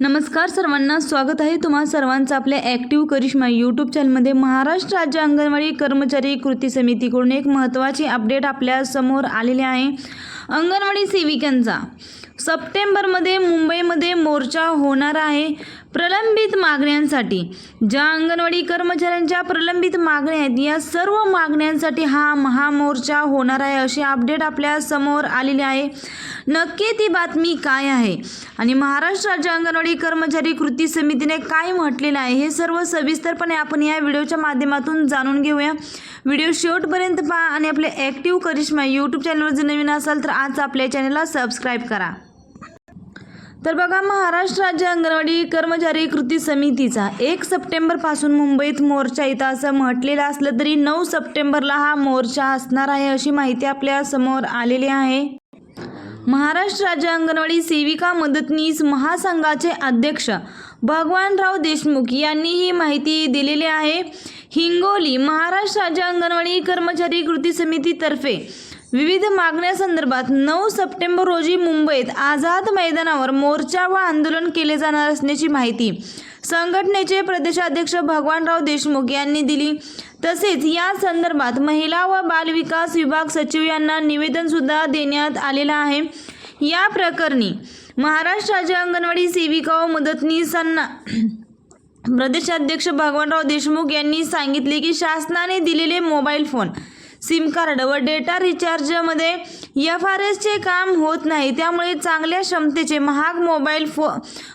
नमस्कार सर्वांना स्वागत आहे तुम्हा सर्वांचं आपल्या ॲक्टिव्ह करिश्मा यूट्यूब चॅनलमध्ये महाराष्ट्र राज्य अंगणवाडी कर्मचारी कृती समितीकडून एक महत्त्वाची अपडेट आपल्यासमोर आलेली आहे. अंगणवाडी सेविकांचा. सप्टेंबरमध्ये मुंबईमध्ये मोर्चा होणार आहे. प्रलंबित मागण्यांसाठी ज्या अंगणवाडी कर्मचाऱ्यांच्या प्रलंबित मागण्या आहेत या सर्व मागण्यांसाठी हा महामोर्चा होणार आहे अशी अपडेट आपल्यासमोर आलेली आहे. नक्की ती बातमी काय आहे? आणि महाराष्ट्र राज्य अंगणवाडी कर्मचारी कृती समितीने काय म्हटलेलं आहे हे सर्व सविस्तरपणे आपण या व्हिडिओच्या माध्यमातून जाणून घेऊया. व्हिडिओ शेवटपर्यंत पहा आणि आपले ॲक्टिव्ह करिश्मा यूट्यूब चॅनलवर जर नवीन असाल तर आज आपल्या चॅनलला सबस्क्राईब करा. तर बघा महाराष्ट्र राज्य अंगणवाडी कर्मचारी कृती समितीचा एक सप्टेंबरपासून मुंबईत मोर्चा येतं असं म्हटलेलं असलं तरी नऊ सप्टेंबरला हा मोर्चा असणार आहे अशी माहिती आपल्यासमोर आलेली आहे. महाराष्ट्र राज्य अंगणवाडी सेविका मदतनीस महासंघाचे अध्यक्ष भगवानराव देशमुख यांनी ही माहिती दिलेली आहे. हिंगोली महाराष्ट्र राज्य अंगणवाडी कर्मचारी कृती समितीतर्फे विविध मागण्यासंदर्भात नऊ सप्टेंबर रोजी मुंबईत आझाद मैदानावर मोर्चा व आंदोलन केले जाणार असल्याची माहिती संघटनेचे प्रदेशाध्यक्ष भगवानराव देशमुख यांनी दिली. तसेच या संदर्भात महिला व बालविकास विभाग सचिव यांना निवेदनसुद्धा देण्यात आलेलं आहे. या प्रकरणी महाराष्ट्र राज्य अंगणवाडी सेविका व मदतनीसांना प्रदेशाध्यक्ष भगवानराव देशमुख यांनी सांगितले की शासनाने दिलेले मोबाईल फोन सिम कार्ड व डेटा रिचार्जमध्ये एफ आर एसचे काम होत नाही. त्यामुळे चांगल्या क्षमतेचे महाग मोबाईल फो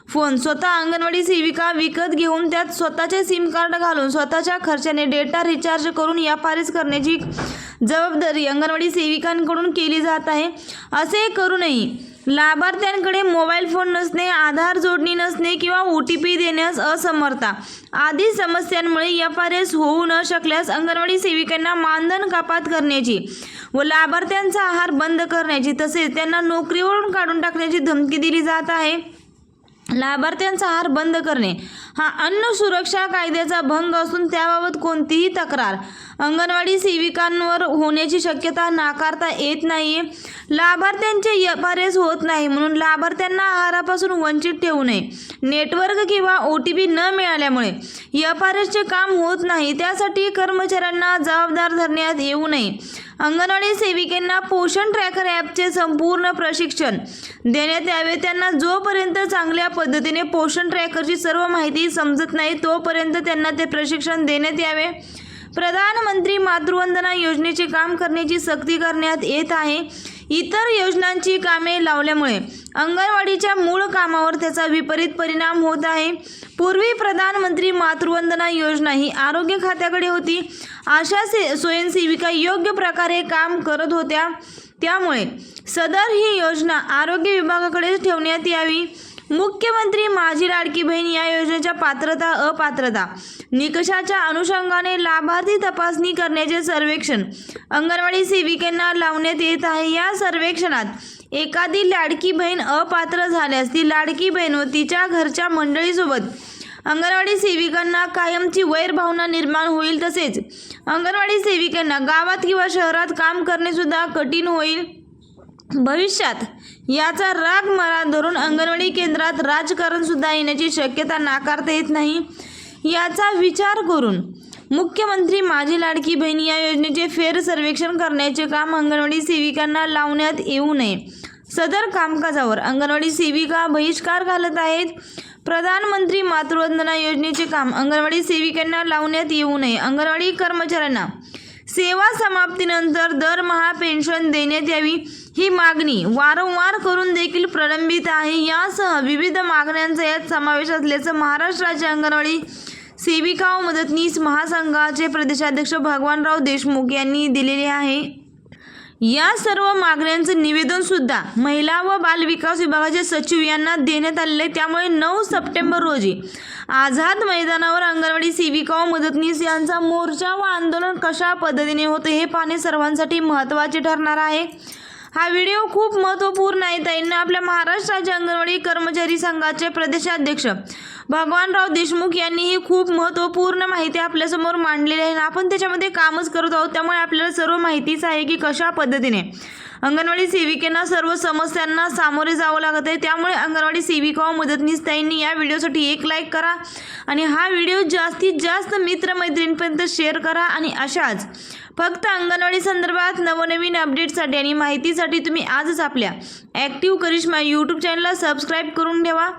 फोन स्वतः अंगणवाडी सेविका विकत घेऊन त्यात स्वतःचे सिम कार्ड घालून स्वतःच्या खर्चाने डेटा रिचार्ज करून एफ आर एस करण्याची जबाबदारी अंगणवाडी सेविकांकडून केली जात आहे. असे करूनही लाभार्थ्यांकडे मोबाईल फोन नसणे आधार जोडणी नसणे किंवा ओ टी पी देण्यास असमर्था. आदी समस्यांमुळे एफ आर एस होऊ न शकल्यास अंगणवाडी सेविकांना मानधन कपात करण्याची व लाभार्थ्यांचा आहार बंद करण्याची तसेच त्यांना नोकरीवरून काढून टाकण्याची धमकी दिली जात आहे. लाभार्थ्यांचा आहार बंद करणे. हा अन्न सुरक्षा कायद्याचा भंग असून त्याबाबत कोणतीही तक्रार. अंगणवाडी सेविकांवर होण्याची शक्यता नाकारता येत नाही लाभार्थ्यांचे यफारेस आर एस होत नाही म्हणून लाभार्थ्यांना आहारापासून वंचित ठेवू नये. नेटवर्क किंवा ओ टी पी न मिळाल्यामुळे यफारेसचे आर एसचे काम होत नाही त्यासाठी कर्मचाऱ्यांना जबाबदार धरण्यात येऊ नये. अंगणवाडी सेविकांना पोषण ट्रॅकर ॲपचे संपूर्ण प्रशिक्षण देण्यात यावे. त्यांना जोपर्यंत चांगल्या पद्धतीने पोषण ट्रॅकरची सर्व माहिती समजत नाही तोपर्यंत त्यांना ते प्रशिक्षण देण्यात यावे. प्रधानमंत्री मातृवंदना योजनेचे काम करण्याची सक्ती करण्यात येत आहे. इतर योजनांची कामे लावल्यामुळे अंगणवाडीच्या मूळ कामावर त्याचा विपरीत परिणाम होत आहे. पूर्वी प्रधानमंत्री मातृवंदना योजना ही आरोग्य खात्याकडे होती. अशा से स्वयंसेविका योग्य प्रकारे काम करत होत्या. त्यामुळे सदर ही योजना आरोग्य विभागाकडे ठेवण्यात यावी. मुख्यमंत्री माझी लाडकी बहीण या योजनेच्या पात्रता अपात्रता. निकषाच्या अनुषंगाने लाभार्थी तपासणी करण्याचे सर्वेक्षण. अंगणवाडी सेविकांना लावण्यात येत आहे. या सर्वेक्षणात एखादी लाडकी बहीण अपात्र झाल्यास ती लाडकी बहीण व तिच्या घरच्या मंडळीसोबत अंगणवाडी सेविकांना कायमची वैरभावना निर्माण होईल तसेच अंगणवाडी सेविकांना गावात किंवा शहरात काम करणे सुद्धा कठीण होईल. भविष्यात याचा राग मरा धरून अंगणवाडी केंद्रात राजकारण सुद्धा येण्याची शक्यता नाकारता येत नाही. याचा विचार करून मुख्यमंत्री माझी लाडकी बहीण या योजनेचे फेर सर्वेक्षण करण्याचे काम अंगणवाडी सेविकांना लावण्यात येऊ नये. सदर कामकाजावर अंगणवाडी सेविका बहिष्कार घालत आहेत. प्रधानमंत्री मातृवंदना योजनेचे काम अंगणवाडी सेविकांना लावण्यात येऊ नये. अंगणवाडी कर्मचाऱ्यांना सेवा समाप्तीनंतर दरमहा पेन्शन देण्यात यावी. ही मागणी वारंवार करून देखील प्रलंबित आहे. यासह विविध मागण्यांचा यात समावेश असल्याचं महाराष्ट्र राज्य अंगणवाडी सेविका व मदतनीस महासंघाचे प्रदेशाध्यक्ष भगवानराव देशमुख यांनी दिलेले आहे. या सर्व मागण्यांचं निवेदन सुद्धा महिला व बालविकास विभागाचे सचिव यांना देण्यात आलेले त्यामुळे नऊ सप्टेंबर रोजी आझाद मैदानावर अंगणवाडी सेविका व मदतनीस यांचा मोर्चा व आंदोलन कशा पद्धतीने होते हे पाहणे सर्वांसाठी महत्त्वाचे ठरणार आहे. हा व्हिडिओ खूप महत्त्वपूर्ण आहे ताईंना आपल्या महाराष्ट्र राज्य अंगणवाडी कर्मचारी संघाचे प्रदेशाध्यक्ष भगवानराव देशमुख यांनी ही खूप महत्त्वपूर्ण माहिती आपल्यासमोर मांडलेली आहे. आपण त्याच्यामध्ये कामच करत आहोत. त्यामुळे आपल्याला सर्व माहितीच आहे की कशा पद्धतीने अंगणवाडी सेविकेंना सर्व समस्यांना सामोरे जावं लागत आहे. त्यामुळे अंगणवाडी सेविका व मदतनीस या व्हिडिओसाठी एक लाईक करा आणि हा व्हिडिओ जास्तीत जास्त मित्रमैत्रिणींपर्यंत शेअर करा आणि अशाच फक्त अंगणवाडी संदर्भात नवनवीन अपडेटसाठी आणि माहितीसाठी तुम्ही आजच आपल्या ॲक्टिव्ह करिश्मा यूट्यूब चॅनलला सबस्क्राईब करून ठेवा.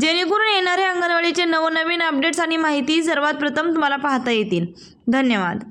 जेणेकरून येणाऱ्या अंगणवाडीचे नवनवीन अपडेट्स आणि माहिती सर्वात प्रथम तुम्हाला पाहता येतील. धन्यवाद.